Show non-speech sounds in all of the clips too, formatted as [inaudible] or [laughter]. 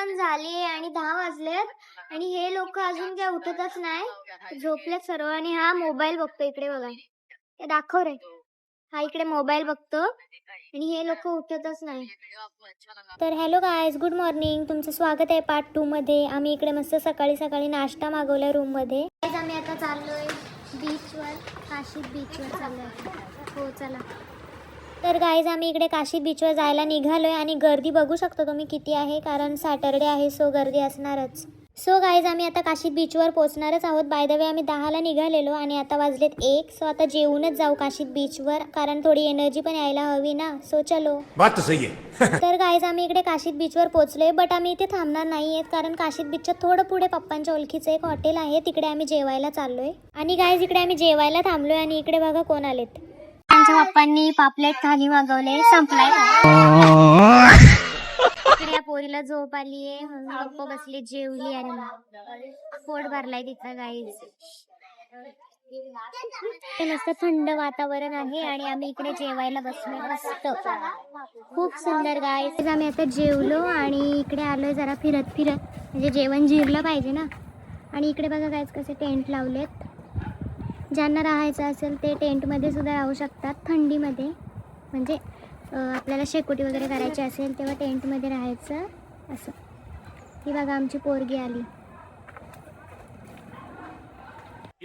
पण झाली आणि दहा वाजलेत. आणि हे लोक अजून काय उठतच नाही. झोपलेत सर्व आणि हा मोबाईल बघतो इकडे बघा. हे दाखव रे. हा इकडे मोबाईल बघतो आणि हे लोक उठतच नाही. तर हॅलो गायज गुड मॉर्निंग तुमचं स्वागत आहे पार्ट टू मध्ये. आम्ही इकडे मस्त सकाळी सकाळी नाश्ता मागवला रूममध्ये. आम्ही आता चाललोय बीचवर काशीद बीचवर चाललोय. हो चला. तर गाईज आम्ही इकडे काशीद बीचवर जायला निघालोय आणि गर्दी बघू शकतो तुम्ही किती आहे कारण सॅटरडे आहे सो गर्दी असणारच. सो गाईज आम्ही आता काशीद बीचवर पोहोचणारच आहोत. बाय द वे आम्ही दहाला निघालेलो आणि आता वाजलेत एक सो आता जेवूनच जाऊ काशीद बीचवर कारण थोडी एनर्जी पण यायला हवी ना. सो चलो. बात तो सही है [laughs] तर गाईज आम्ही इकडे काशीद बीचवर पोहोचलोय बट आम्ही इथे थांबणार नाही आहेत कारण काशीद बीचच्या थोडं पुढे पप्पांच्या ओळखीचं एक हॉटेल आहे. तिकडे आम्ही जेवायला चाललोय. आणि गाईज इकडे आम्ही जेवायला थांबलोय आणि इकडे बघा कोण आलेत. माझ्या पप्पांनी पापलेट थाली मागवले संपलाय. इकडे या पोरीला झोप आलीये म्हणून पप्पा बसले जेवली आणि मग पोट भरलाय तिथं गाईज ते मस्त थंड वातावरण आहे आणि आम्ही इकडे जेवायला बसलो मस्त. खूप सुंदर गाईज आम्ही आता जेवलो आणि इकडे आलोय जरा फिरत फिरत म्हणजे जेवण जिरलं पाहिजे ना. आणि इकडे बघा गायच कसे टेंट लावलेत. ज्यांना राहायचं असेल ते टेंटमध्ये सुद्धा राहू शकतात थंडीमध्ये. म्हणजे आपल्याला शेकोटी वगैरे करायची असेल तेव्हा टेंटमध्ये राहायचं असं. ही बघा आमची पोरगी आली.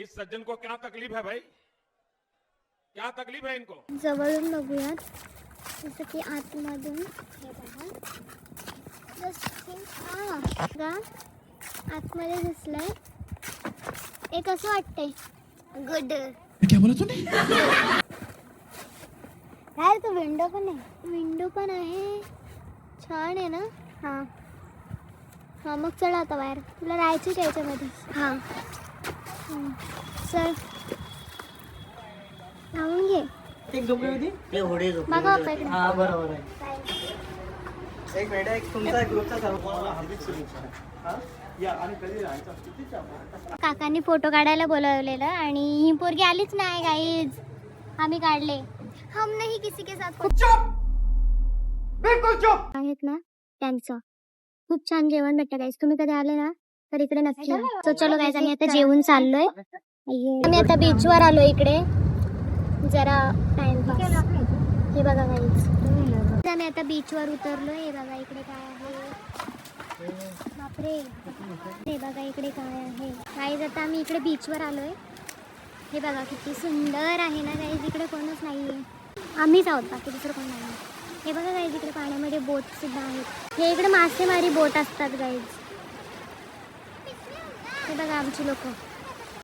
इस सज्जन को क्या तकलीफ है भाई? क्या तकलीफ है इनको? जवळून बघूयात. जसं की आतमधून हे बघा. जसं बघा. आतमध्ये दिसलंय. हे कसं वाटतंय. गुड. क्या बोला तूने काय तो विंडो पण आहे. विंडो पण आहे. छान आहे ना? हां. हां मग चला आता बाहेर. तुला राहायचंच याच्यामध्ये? हां. हं. चल. लावून घे. एक झोपली होती ते? होडे झोपली बघा होती. बाप्पा इकडे. हा बरोबर आहे एक मिनिट एक तुमचा ग्रुपचा सर्व हार्दिक शुभेच्छा हा? काकांनी फोटो काढायला बोलवलेलं आणि ही पोरगी आलीच नाही गाईज आम्ही काढले. हम नाही किसी के साथ बिल्कुल चुप! आहेत ना त्यांचं. खूप छान जेवण भेटतं गाईज तुम्ही कधी आले ना तर इकडे नक्की. So चलो गाईज आम्ही आता जेवून चाललोय. आम्ही आता बीचवर आलो इकडे. जरा टाइमपास हे बघा गाईज आम्ही आता बीचवर उतरलोय. हे बघा इकडे काय आहे. बापरे. हे बघा इकडे काय आहे. गाईज आता आम्ही इकडे बीचवर आलोय. हे बघा किती सुंदर आहे ना गाईज इकडे कोणच नाहीये. आम्हीच आहोत बाकी दुसरं कोण नाही हे बघा गाईज इकडे पाण्यामध्ये बोट सुद्धा आहेत. हे इकडे मासेमारी बोट असतात गाईज हे बघा आमची लोक.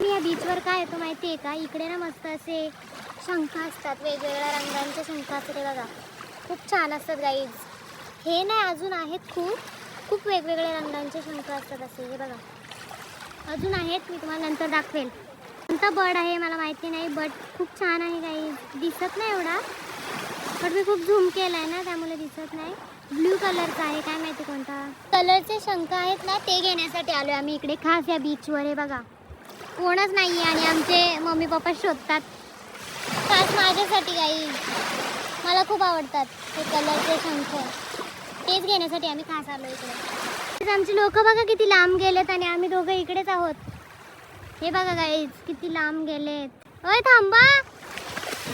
मी या बीचवर काय येतो माहिती आहे का? इकडे ना मस्त असे शंख असतात वेगवेगळ्या रंगांचे शंख असते बघा. खूप छान असतात गाईज हे नाही अजून आहेत खूप. खूप वेगवेगळ्या रंगांचे शंख असतात असे हे बघा. अजून आहेत मी तुम्हाला नंतर दाखवेल. कोणता बर्ड आहे मला माहिती नाही बट खूप छान आहे काही. दिसत नाही एवढा पण मी खूप झूम केला आहे ना त्यामुळे दिसत नाही. ब्ल्यू कलरचा आहे काय माहिती कोणता? कलरचे शंख आहेत ना ते घेण्यासाठी आलो आहे आम्ही इकडे खास या बीचवर आहे बघा. कोणच नाही आहे आणि आमचे मम्मी पप्पा शोधतात. खास माझ्यासाठी काही. मला खूप आवडतात ते कलरचे शंख. तेच घेण्यासाठी आम्ही खास आलो इकडे. आमचे लोक बघा किती लांब गेलेत आणि आम्ही दोघं इकडेच आहोत. हे बघा गाईज किती लांब गेलेत. अय थांबा.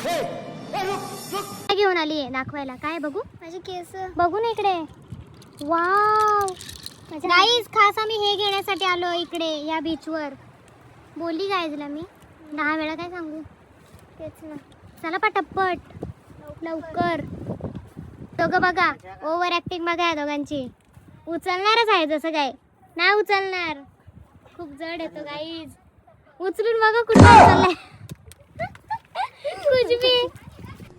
काय घेऊन आली आहे दाखवायला. काय बघू? माझे केस. बघू ना इकडे. वाव गाईज खास आम्ही हे घेण्यासाठी आलो इकडे या बीचवर बोलली गाईजला मी. दहा वेळा काय सांगू? तेच ना. चला पटपट. लवकर. दोघं बघा. ओव्हर ऍक्टिंग बघा या दोघांची. उचलणारच आहे जसं काय. नाही उचलणार. खूप जड येतो गाईज उचलून बघा कुठं उचललाय. कुछ भी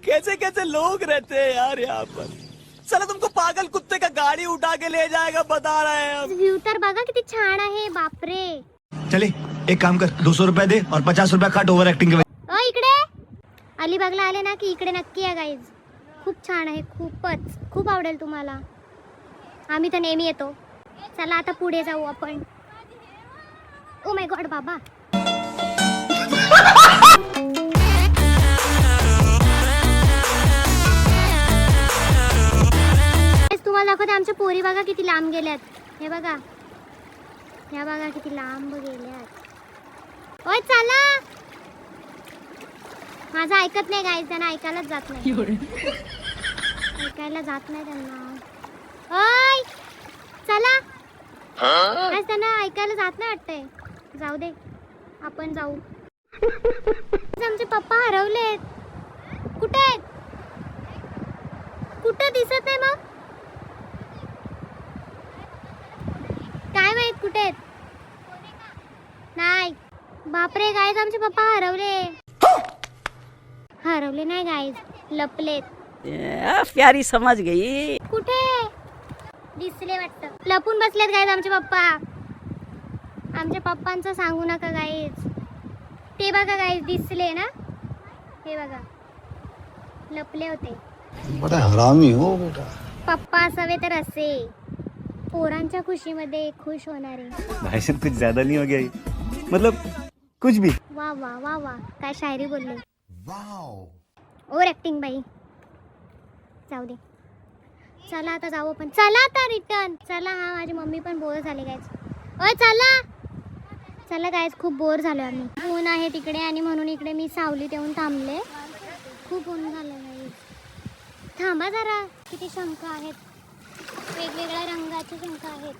कैसे कैसे लोग रहते हैं यार यहाँ पर? चलो तुमको पागल कुत्ते का गाड़ी उठा के ले जाएगा बता रहे हैं व्ह्यू तर बघा किती छान आहे बापरे. चले एक काम कर दो सौ रुपया दे और पचास रुपया काट ओवर एक्टिंग के अ इकडे. अलिबागला आले ना की इकडे नक्की या गाईज खूप छान आहे खूपच. खूप आवडेल तुम्हाला. आम्ही तर नेहमी येतो. चला आता पुढे जाऊ आपण. ओ माय गॉड बाबा. तुम्हाला दाखवते आमच्या पोरी बघा किती लांब गेल्यात. हे बघा. ह्या बघा किती लांब गेल्यात. ओय चला. माझं ऐकत नाही गाईज त्यांना ऐकायलाच जात नाही. ऐकायला जात नाही त्यांना. ओय! चला. आज त्यांना ऐकायला जात नाही वाटतंय. जाऊ दे. आपण जाऊ. आमचे पप्पा हरवलेत. कुठे आहेत? कुठं दिसत नाही मग? काय माहीत कुठे आहेत? नाही. बापरे गाईज आमचे पप्पा हरवले. हरवले नाही गाईज लपलेत. प्यारी समझ गई. कुठे? दिसले वाटतं. लपून बसलेत गाईज आमचे पप्पा. आमच्या पप्पांचं सांगू नका गाईज ते बघा गाईज दिसले ना? हे बघा. लपले होते. बड़ा हरामी हो बेटा. पप्पा असावे तर असे. पोरांच्या खुशीमध्ये खुश होणारे. भाषण कुछ ज्यादा नहीं हो गया ये? मतलब कुछ भी. वा वा वा वा. काय शायरी बोलले. ओवर ऍक्टिंग बाई. जाऊ दे. चला आता जाऊ आपण. चला आता रिटर्न चला हा माझी मम्मी पण बोर झाली गायच ओय चला. चला गायच खूप बोर झालो आम्ही. ऊन आहे तिकडे आणि म्हणून इकडे मी सावलीत येऊन थांबले. खूप ऊन झालं नाही थांबा जरा. किती शंख आहेत. वेगवेगळ्या रंगाचे शंख आहेत.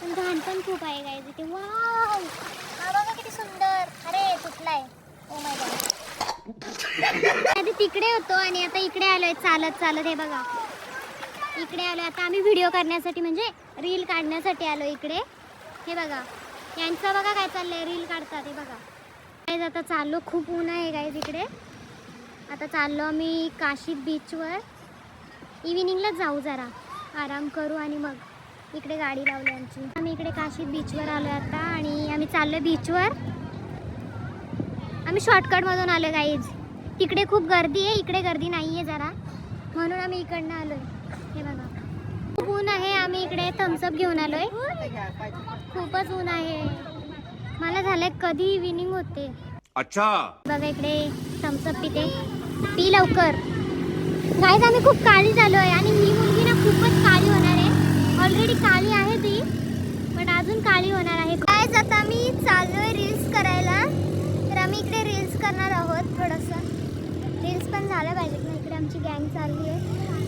पण घाण पण खूप आहे गायच इथे वाव बघा किती सुंदर. अरे तुटलाय. ओ माय गॉड [laughs] आधी तिकडे होतो आणि आता इकडे आलोय चालत चालत. हे बघा. इकडे आलोय. आता आम्ही व्हिडिओ करण्यासाठी म्हणजे रील काढण्यासाठी आलो इकडे. हे बघा. यांचं बघा काय चाललंय. रील काढतात हे बघा. गाईज आता चाललो. खूप ऊन आहे गाईज इकडे. आता चाललो आम्ही काशीत बीचवर इव्हिनिंगलाच जाऊ जरा. आराम करू आणि मग इकडे गाडी लावली आमची. आम्ही इकडे काशीत बीचवर आलो आता आणि आम्ही चाललो बीचवर आम्ही शॉर्टकटमधून आलो गाईज तिकडे खूप गर्दी आहे इकडे गर्दी नाही आहे जरा. म्हणून आम्ही इकडनं आलो हे बघा. खूप ऊन आहे आम्ही इकडे थम्सअप घेऊन आलोय. खूपच ऊन आहे. मला झालंय कधी इव्हिनिंग होते. अच्छा. बघा इकडे थम्सअप पिते पी लवकर. गाईज आम्ही खूप काळी झालो आहे आणि ही मुलगी ना खूपच काळी होणार आहे. ऑलरेडी काळी आहे ती पण अजून काळी होणार आहे. गाईज आता मी चाललो आहे रील्स करायला. आम्ही इकडे रील्स करणार आहोत थोडंसं. रील्स पण झाल्या पाहिजेत ना इकडे आमची गँग चालली आहे.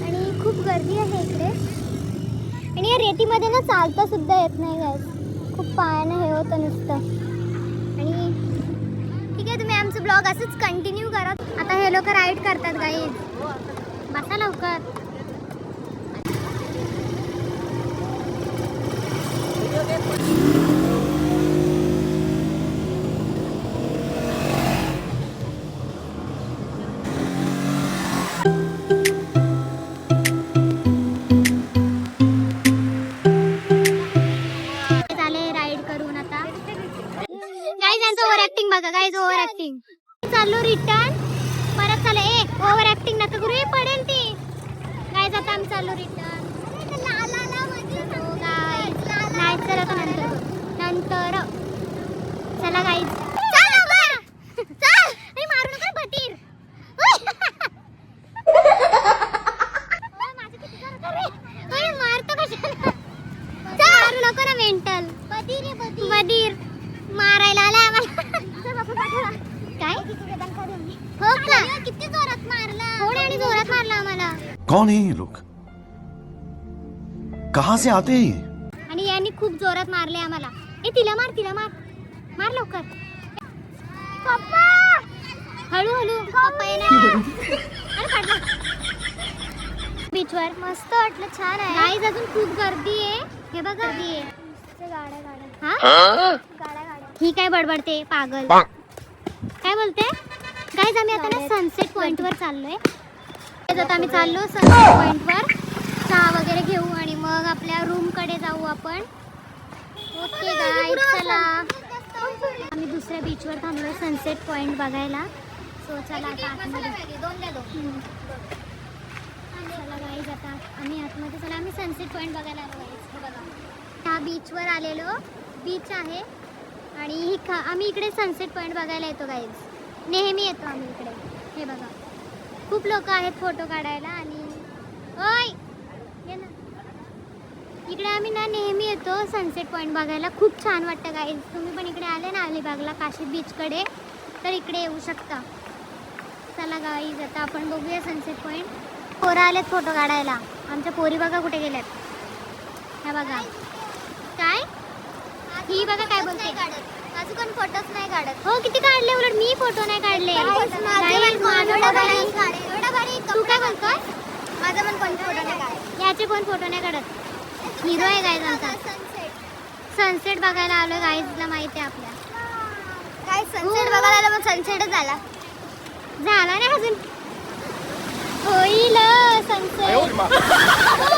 आणि खूप गर्दी आहे इकडे. आणि या रेतीमध्ये ना चालता सुद्धा येत नाही गाईज खूप पायानं हे होतं नुसतं. आणि ठीक आहे तुम्ही आमचं ब्लॉग असंच कंटिन्यू करा. आता हे लोक राईड करतात गाईज बसा लवकर. चाललो रिटर्न नाही नंतर चला गाईज मारू नका भटीर ओय, मारतो कशाला. मारू नको ना मेंटल बधीर मारायला आला आम्हाला. काय? हो का? किती जोरात मारला. थोडे आणि जोरात मारला आम्हाला. कौन है ये लोग? कहाँ से आते हैं ये? आणि यांनी खूप जोरात मारले आम्हाला. ए तिला मार तिला मार. मार लवकर. पप्पा! हळू हळू पप्पा येणार. [laughs] बीचवर मस्त वाटलं छान आहे. गाईज अजून खूप गर्दी आहे. हे बघा. गर्दी आहे. गाड्या गाड्या. हा? ही? काय बडबडते. पागल. काय बोलते? गाईज आम्ही आता ना सनसेट पॉइंट वर चाललोय. गाईज, आता आम्ही चाललो सनसेट पॉइंट वर. चहा वगैरे घेऊ आणि मग आपल्या रूमकडे जाऊ आपण. ओके चला. आम्ही दुसऱ्या बीचवर थांबलोय सनसेट पॉइंट बघायला. सो चला आता आतमध्ये. चला गाईज आता आम्ही आतमध्ये चला. आम्ही सनसेट पॉइंट बघायला आलो गाईज हे बघा. ह्या बीचवर आलेलो. बीच आहे. आणि ही खा आम्ही इकडे सनसेट पॉइंट बघायला येतो गाईज नेहमी येतो आम्ही इकडे. हे बघा. खूप लोक आहेत फोटो काढायला आणि ओय! इकडे आम्ही ना नेहमी येतो सनसेट पॉईंट बघायला. खूप छान वाटतं गाईज तुम्ही पण इकडे आले ना अलिबागला काशी बीचकडे तर इकडे येऊ शकता. चला गाईज आता आपण बघूया सनसेट पॉईंट पोरं आलेत फोटो काढायला. आमच्या पोरी बघा कुठे गेल्यात. ह्या बघा. काय? ही बघा काय बोलते. माझं पण फोटोच नाही काढत. हो किती काढले? उलट मी फोटो नाही काढले. तू काय बोलतोय? माझा पण कोण फोटो नाही काढत. याचे कोण फोटो नाही काढत. हिरो आहे गाईज आमचा. सनसेट बघायला आलोय गाईजला माहिती आहे आपल्या. काय सनसेट बघायला आलो पण सनसेटच झाला. झाला नाही अजून? होईल सनसेट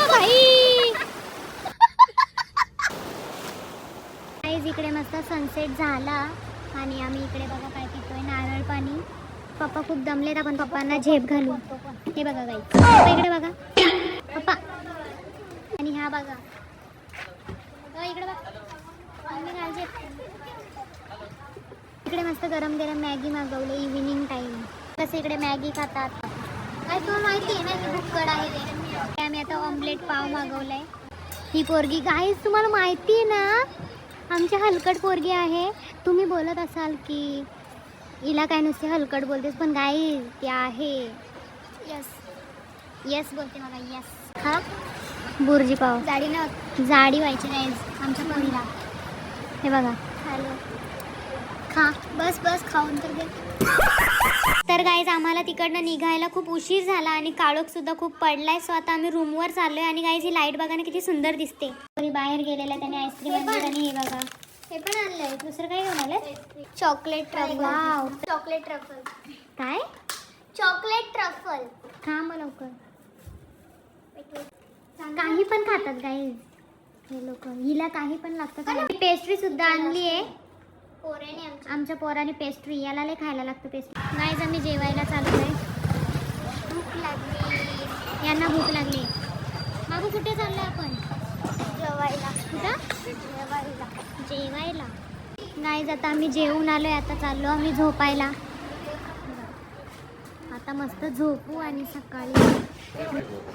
भाई गाईज इकडे मस्त सनसेट झाला. आणि आम्ही इकडे बघा काय पितोय नारळ पाणी पप्पा खूप दमलेत आपण पप्पांना झेप घालू हे बघा गाई पप्पा इकडे बघा. पप्पा. हा बघा. इकडे इकडे मस्त गरम गरम मॅगी मागवले इव्हिनिंग टाइम कसं इकडे मॅगी खातात. काय तुम्हाला माहिती आहे ना ही भुक्कड आहे. ते आम्ही आता ऑमलेट पाव मागवलाय. ही पोरगी काय तुम्हाला माहिती आहे ना? आमची हलकट पोरगी आहे. तुम्ही बोलत असाल की हिला काय नुसते हलकट बोलतेस पण गाई ती आहे. यस यस बोलते मला यस हा बुर्जी पाव. जाडी ना जाडी व्हायची नाही आमच्या पोरीला. हे बघा. हॅलो. खा. बस बस खाऊन तर दे तर गाईज आम्हाला तिकडनं निघायला खूप उशीर झाला आणि काळोख सुद्धा खूप पडलाय. सो आता आम्ही रूमवर चाललोय आणि गाईज ही लाइट बघा ना किती सुंदर दिसते. कोणी बाहेर गेलेला त्याने आईस्क्रीम आणली आणि हे बघा. हे पण आणलंय. दुसरं काय घेऊन आलं chocolate truffle wow chocolate truffle काय? चॉकलेट ट्रफल खा मग लवकर. काही पण खातात गाईज हे लोक. हिला काही पण लागतं पेस्ट्री सुद्धा आणली आहे. आमच्या पोराने पेस्ट्री याला लय खायला लागतं पेस्ट्री गाईज आम्ही जेवायला चालू आहे. भूक लागली. यांना भूक लागली. बाबू कुठे चाललोय आपण? जेवायला. कुठं? जेवायला. जेवायला. गाईज आता आम्ही जेवून आलोय. आता चाललो आम्ही झोपायला. आता मस्त झोपू आणि सकाळी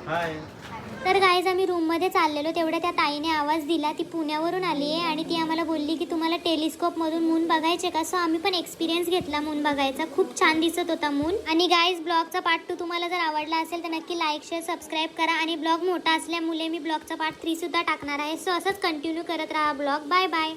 हाय तर गाईज आम्ही रूममध्ये चाललेलो. तेवढ्या त्या ताईने आवाज दिला. ती पुण्यावरून आली आहे आणि ती आम्हाला बोलली की तुम्हाला टेलिस्कोपमधून मून बघायचे का? सो आम्ही पण एक्सपिरियन्स घेतला मून बघायचा. खूप छान दिसत होता मून आणि गाईज ब्लॉगचा पार्ट टू तुम्हाला जर आवडला असेल तर नक्की लाईक शेअर सबस्क्राईब करा. आणि ब्लॉग मोठा असल्यामुळे मी ब्लॉगचा पार्ट थ्री सुद्धा टाकणार आहे. सो असंच कंटिन्यू करत राहा ब्लॉग बाय बाय